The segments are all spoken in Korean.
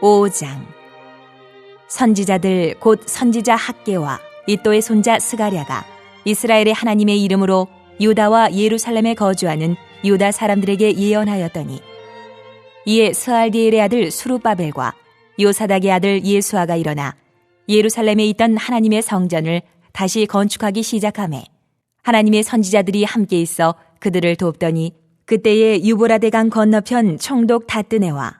5장. 선지자들 곧 선지자 학계와 이또의 손자 스가랴가 이스라엘의 하나님의 이름으로 유다와 예루살렘에 거주하는 유다 사람들에게 예언하였더니 이에 스알디엘의 아들 수르바벨과 요사닥의 아들 예수아가 일어나 예루살렘에 있던 하나님의 성전을 다시 건축하기 시작하매 하나님의 선지자들이 함께 있어 그들을 돕더니 그때에 유보라데강 건너편 총독 다뜨네와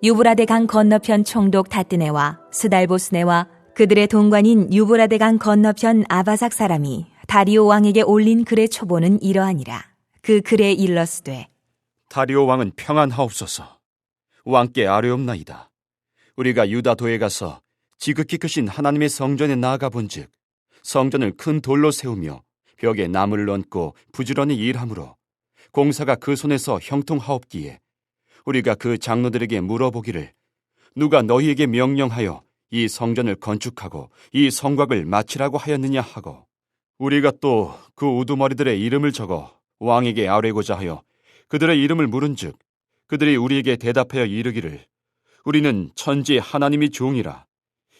유브라데 강 건너편 총독 다뜨네와 스달보스네와 그들의 동관인 유브라데 강 건너편 아바삭 사람이 다리오 왕에게 올린 글의 초보는 이러하니라. 그 글에 일렀으되 다리오 왕은 평안하옵소서. 왕께 아뢰옵나이다. 우리가 유다도에 가서 지극히 크신 하나님의 성전에 나아가 본즉 성전을 큰 돌로 세우며 벽에 나무를 얹고 부지런히 일하므로 공사가 그 손에서 형통하옵기에 우리가 그 장로들에게 물어보기를 누가 너희에게 명령하여 이 성전을 건축하고 이 성곽을 마치라고 하였느냐 하고 우리가 또 그 우두머리들의 이름을 적어 왕에게 아뢰고자 하여 그들의 이름을 물은즉 그들이 우리에게 대답하여 이르기를 우리는 천지 하나님이 종이라.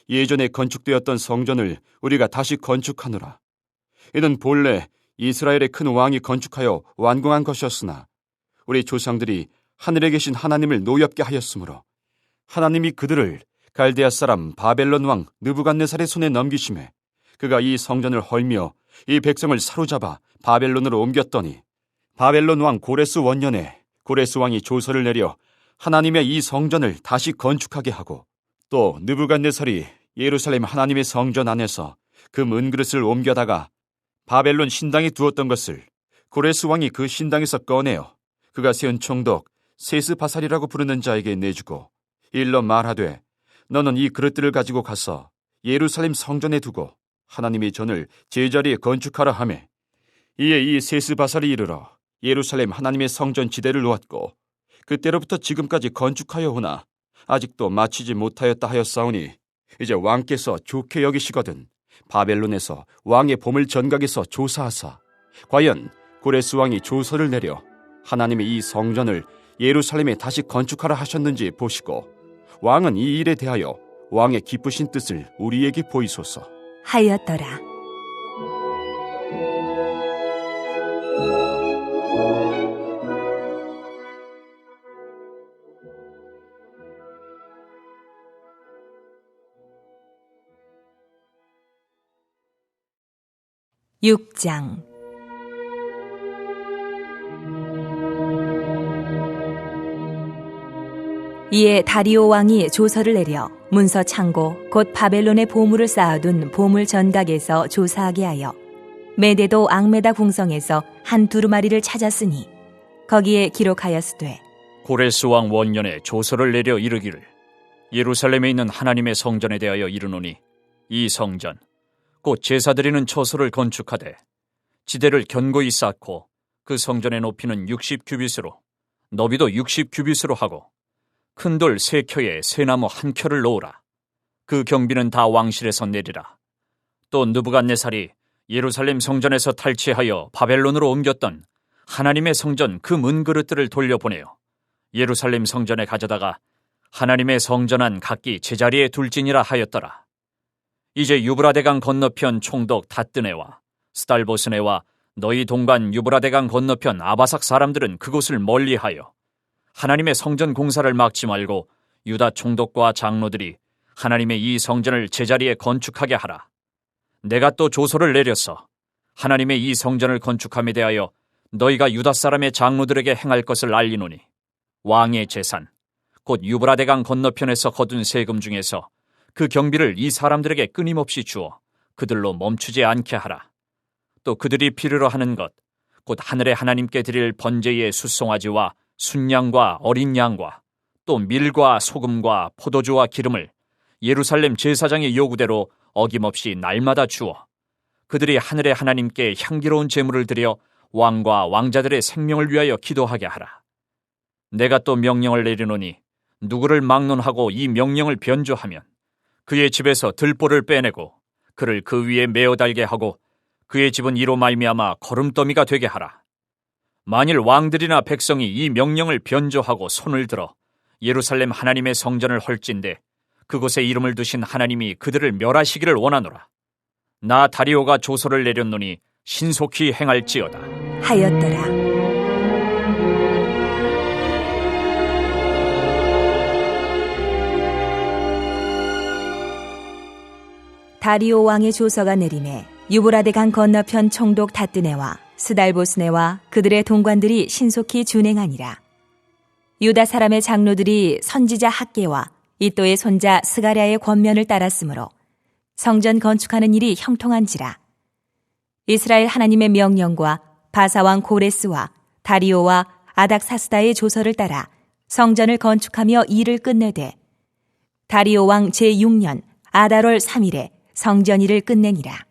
예전에 건축되었던 성전을 우리가 다시 건축하노라. 이는 본래 이스라엘의 큰 왕이 건축하여 완공한 것이었으나 우리 조상들이 하늘에 계신 하나님을 노엽게 하였으므로 하나님이 그들을 갈대아 사람 바벨론 왕 느부갓네살의 손에 넘기심에 그가 이 성전을 헐며 이 백성을 사로잡아 바벨론으로 옮겼더니 바벨론 왕 고레스 원년에 고레스 왕이 조서를 내려 하나님의 이 성전을 다시 건축하게 하고 또 느부갓네살이 예루살렘 하나님의 성전 안에서 그 문그릇을 옮겨다가 바벨론 신당에 두었던 것을 고레스 왕이 그 신당에서 꺼내어 그가 세운 총독 세스바살이라고 부르는 자에게 내주고 일러 말하되 너는 이 그릇들을 가지고 가서 예루살렘 성전에 두고 하나님의 전을 제자리에 건축하라 하매 이에 이 세스바살이 이르러 예루살렘 하나님의 성전 지대를 놓았고 그때로부터 지금까지 건축하여 오나 아직도 마치지 못하였다 하였사오니 이제 왕께서 좋게 여기시거든 바벨론에서 왕의 보물 전각에서 조사하사 과연 고레스 왕이 조서를 내려 하나님의 이 성전을 예루살렘에 다시 건축하라 하셨는지 보시고 왕은 이 일에 대하여 왕의 기쁘신 뜻을 우리에게 보이소서. 하였더라. 육장 이에 다리오 왕이 조서를 내려 문서 창고 곧 바벨론의 보물을 쌓아둔 보물 전각에서 조사하게 하여 메데도 앙메다 궁성에서 한 두루마리를 찾았으니 거기에 기록하였으되 고레스 왕 원년에 조서를 내려 이르기를 예루살렘에 있는 하나님의 성전에 대하여 이르노니 이 성전 곧 제사 드리는 처소를 건축하되 지대를 견고히 쌓고 그 성전의 높이는 60 규빗으로 너비도 60 규빗으로 하고 큰 돌 세 켜에 쇠나무 한 켜를 놓으라. 그 경비는 다 왕실에서 내리라. 또 느부갓네살이 예루살렘 성전에서 탈취하여 바벨론으로 옮겼던 하나님의 성전 그 문그릇들을 돌려보내어 예루살렘 성전에 가져다가 하나님의 성전 안 각기 제자리에 둘지니라 하였더라. 이제 유브라데강 건너편 총독 다뜨네와 스달보스네와 너희 동반 유브라데강 건너편 아바삭 사람들은 그곳을 멀리하여 하나님의 성전 공사를 막지 말고 유다 총독과 장로들이 하나님의 이 성전을 제자리에 건축하게 하라. 내가 또 조서를 내려서 하나님의 이 성전을 건축함에 대하여 너희가 유다 사람의 장로들에게 행할 것을 알리노니 왕의 재산 곧 유브라데강 건너편에서 거둔 세금 중에서 그 경비를 이 사람들에게 끊임없이 주어 그들로 멈추지 않게 하라. 또 그들이 필요로 하는 것, 곧 하늘의 하나님께 드릴 번제의 수송아지와 순양과 어린 양과 또 밀과 소금과 포도주와 기름을 예루살렘 제사장의 요구대로 어김없이 날마다 주어 그들이 하늘의 하나님께 향기로운 제물을 드려 왕과 왕자들의 생명을 위하여 기도하게 하라. 내가 또 명령을 내리노니 누구를 막론하고 이 명령을 변조하면 그의 집에서 들보를 빼내고 그를 그 위에 메어 달게 하고 그의 집은 이로 말미암아 거름더미가 되게 하라. 만일 왕들이나 백성이 이 명령을 변조하고 손을 들어 예루살렘 하나님의 성전을 헐진데 그곳에 이름을 두신 하나님이 그들을 멸하시기를 원하노라. 나 다리오가 조서를 내렸노니 신속히 행할지어다. 하였더라. 다리오 왕의 조서가 내림에 유브라데 강 건너편 총독 다뜨네와 스달보스네와 그들의 동관들이 신속히 준행하니라. 유다 사람의 장로들이 선지자 학계와 이또의 손자 스가랴의 권면을 따랐으므로 성전 건축하는 일이 형통한지라. 이스라엘 하나님의 명령과 바사왕 고레스와 다리오와 아닥사스다의 조서를 따라 성전을 건축하며 일을 끝내되 다리오 왕 제6년 아달월 3일에 성전 일을 끝내니라.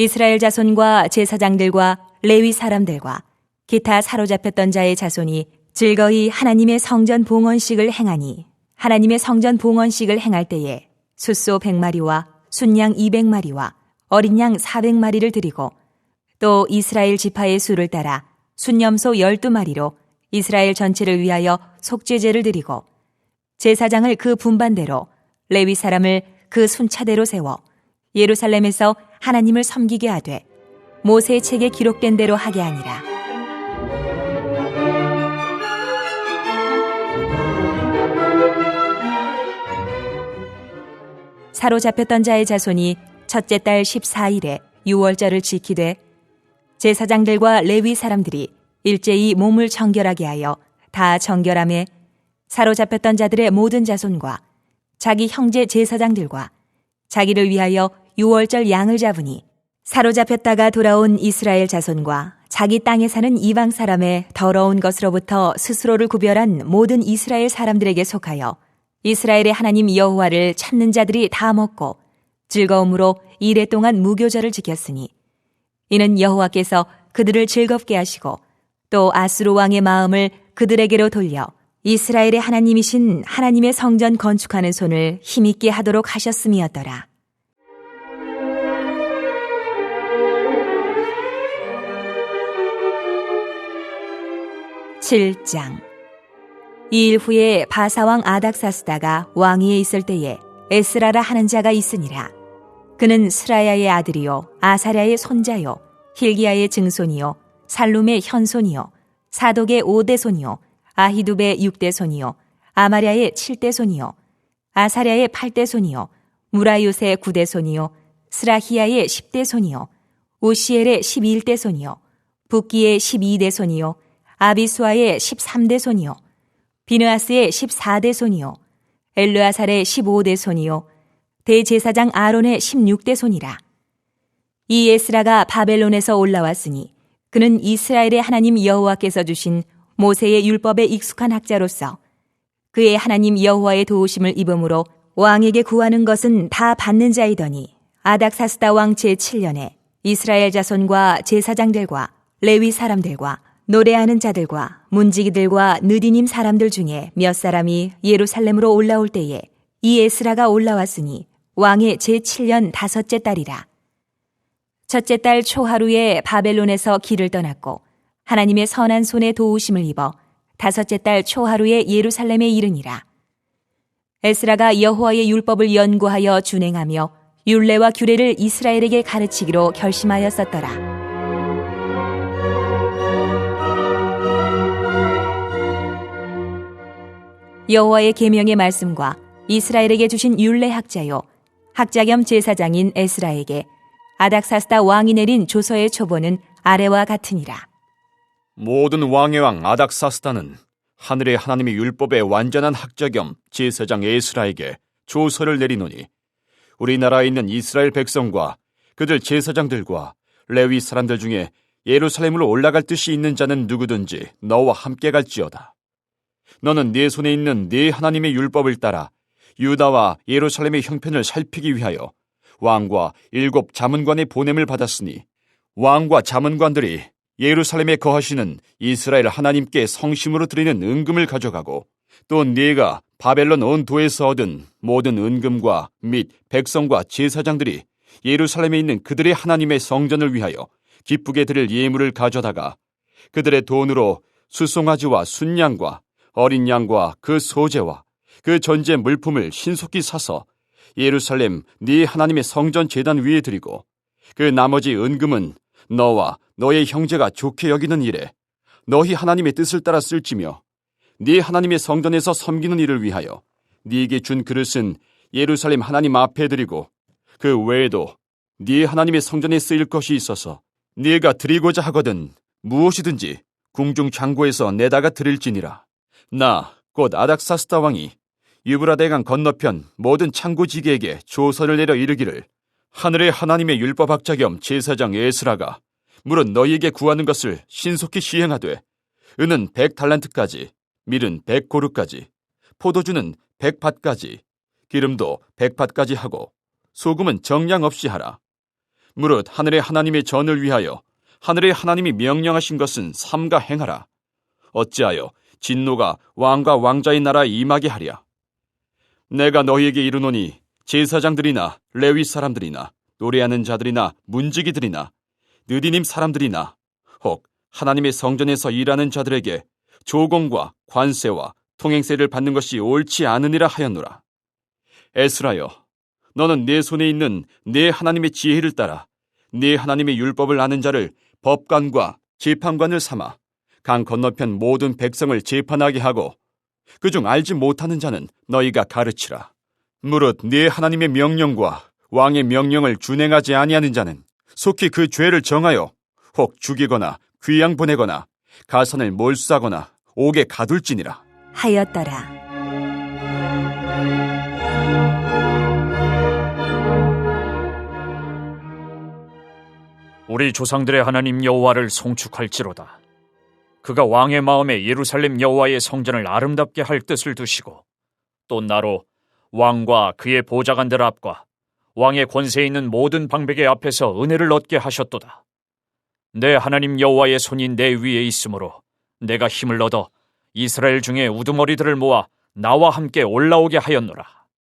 이스라엘 자손과 제사장들과 레위 사람들과 기타 사로잡혔던 자의 자손이 즐거이 하나님의 성전 봉헌식을 행하니 하나님의 성전 봉헌식을 행할 때에 숫소 100마리와 순양 200마리와 어린 양 400마리를 드리고 또 이스라엘 지파의 수를 따라 순념소 12마리로 이스라엘 전체를 위하여 속죄제를 드리고 제사장을 그 분반대로 레위 사람을 그 순차대로 세워 예루살렘에서 하나님을 섬기게 하되 모세의 책에 기록된 대로 하게 하니라. 사로잡혔던 자의 자손이 첫째 달 14일에 유월절을 지키되 제사장들과 레위 사람들이 일제히 몸을 정결하게 하여 다 정결함에 사로잡혔던 자들의 모든 자손과 자기 형제 제사장들과 자기를 위하여 유월절 양을 잡으니 사로잡혔다가 돌아온 이스라엘 자손과 자기 땅에 사는 이방 사람의 더러운 것으로부터 스스로를 구별한 모든 이스라엘 사람들에게 속하여 이스라엘의 하나님 여호와를 찾는 자들이 다 먹고 즐거움으로 이래 동안 무교절을 지켰으니 이는 여호와께서 그들을 즐겁게 하시고 또 아수르 왕의 마음을 그들에게로 돌려 이스라엘의 하나님이신 하나님의 성전 건축하는 손을 힘있게 하도록 하셨음이었더라. 7장 이일 후에 바사왕 아닥사스다가 왕위에 있을 때에 에스라라 하는 자가 있으니라. 그는 스라야의 아들이요 아사랴의 손자요 힐기야의 증손이요 살룸의 현손이요 사독의 오대손이요 아히두베의 육대손이요 아마랴의 칠대손이요 아사랴의 팔대손이요 무라요의 구대손이요 스라히야의 십대손이요 오시엘의 십일대손이요 북기의 십이대손이요 아비수아의 십삼대손이요 비느아스의 십사대손이요 엘르아살의 십오대손이요 대제사장 아론의 십육대손이라. 이 에스라가 바벨론에서 올라왔으니 그는 이스라엘의 하나님 여호와께서 주신 모세의 율법에 익숙한 학자로서 그의 하나님 여호와의 도우심을 입음으로 왕에게 구하는 것은 다 받는 자이더니 아닥사스다 왕 제 7년에 이스라엘 자손과 제사장들과 레위 사람들과 노래하는 자들과 문지기들과 느디님 사람들 중에 몇 사람이 예루살렘으로 올라올 때에 이 에스라가 올라왔으니 왕의 제7년 다섯째 딸이라. 첫째 달 초하루에 바벨론에서 길을 떠났고 하나님의 선한 손에 도우심을 입어 다섯째 달 초하루에 예루살렘에 이르니라. 에스라가 여호와의 율법을 연구하여 준행하며 율례와 규례를 이스라엘에게 가르치기로 결심하였었더라. 여호와의 계명의 말씀과 이스라엘에게 주신 율례 학자요 학자 겸 제사장인 에스라에게 아닥사스다 왕이 내린 조서의 초보는 아래와 같으니라. 모든 왕의 왕 아닥사스다는 하늘의 하나님의 율법의 완전한 학자 겸 제사장 에스라에게 조서를 내리노니 우리나라에 있는 이스라엘 백성과 그들 제사장들과 레위 사람들 중에 예루살렘으로 올라갈 뜻이 있는 자는 누구든지 너와 함께 갈지어다. 너는 네 손에 있는 네 하나님의 율법을 따라 유다와 예루살렘의 형편을 살피기 위하여 왕과 일곱 자문관의 보냄을 받았으니 왕과 자문관들이 예루살렘에 거하시는 이스라엘 하나님께 성심으로 드리는 은금을 가져가고 또 네가 바벨론 온 도에서 얻은 모든 은금과 및 백성과 제사장들이 예루살렘에 있는 그들의 하나님의 성전을 위하여 기쁘게 드릴 예물을 가져다가 그들의 돈으로 수송아지와 순양과 어린 양과 그 소재와 그 전제 물품을 신속히 사서 예루살렘 네 하나님의 성전 제단 위에 드리고 그 나머지 은금은 너와 너의 형제가 좋게 여기는 일에 너희 하나님의 뜻을 따라 쓸지며 네 하나님의 성전에서 섬기는 일을 위하여 네게 준 그릇은 예루살렘 하나님 앞에 드리고 그 외에도 네 하나님의 성전에 쓰일 것이 있어서 네가 드리고자 하거든 무엇이든지 궁중 창고에서 내다가 드릴지니라. 나 곧 아닥사스다 왕이 유브라데강 건너편 모든 창고지기에게 조선을 내려 이르기를 하늘의 하나님의 율법학자 겸 제사장 에스라가 물은 너희에게 구하는 것을 신속히 시행하되 은은 백 달란트까지 밀은 백 고루까지 포도주는 백 밭까지 기름도 백 밭까지 하고 소금은 정량 없이 하라. 무릇 하늘의 하나님의 전을 위하여 하늘의 하나님이 명령하신 것은 삼가 행하라. 어찌하여 진노가 왕과 왕자의 나라에 임하게 하랴? 내가 너희에게 이르노니 제사장들이나 레위 사람들이나 노래하는 자들이나 문지기들이나 느디님 사람들이나 혹 하나님의 성전에서 일하는 자들에게 조공과 관세와 통행세를 받는 것이 옳지 않으니라 하였노라. 에스라여, 너는 내 손에 있는 내 하나님의 지혜를 따라 내 하나님의 율법을 아는 자를 법관과 재판관을 삼아 강 건너편 모든 백성을 재판하게 하고 그중 알지 못하는 자는 너희가 가르치라. 무릇 네 하나님의 명령과 왕의 명령을 준행하지 아니하는 자는 속히 그 죄를 정하여 혹 죽이거나 귀양 보내거나 가산을 몰수하거나 옥에 가둘지니라. 하였더라. 우리 조상들의 하나님 여호와를 송축할지로다. 그가 왕의 마음에 예루살렘 여호와의 성전을 아름답게 할 뜻을 두시고 또 나로 왕과 그의 보좌관들 앞과 왕의 권세에 있는 모든 방백의 앞에서 은혜를 얻게 하셨도다. 내 하나님 여호와의 손이 내 위에 있으므로 내가 힘을 얻어 이스라엘 중에 우두머리들을 모아 나와 함께 올라오게 하였노라.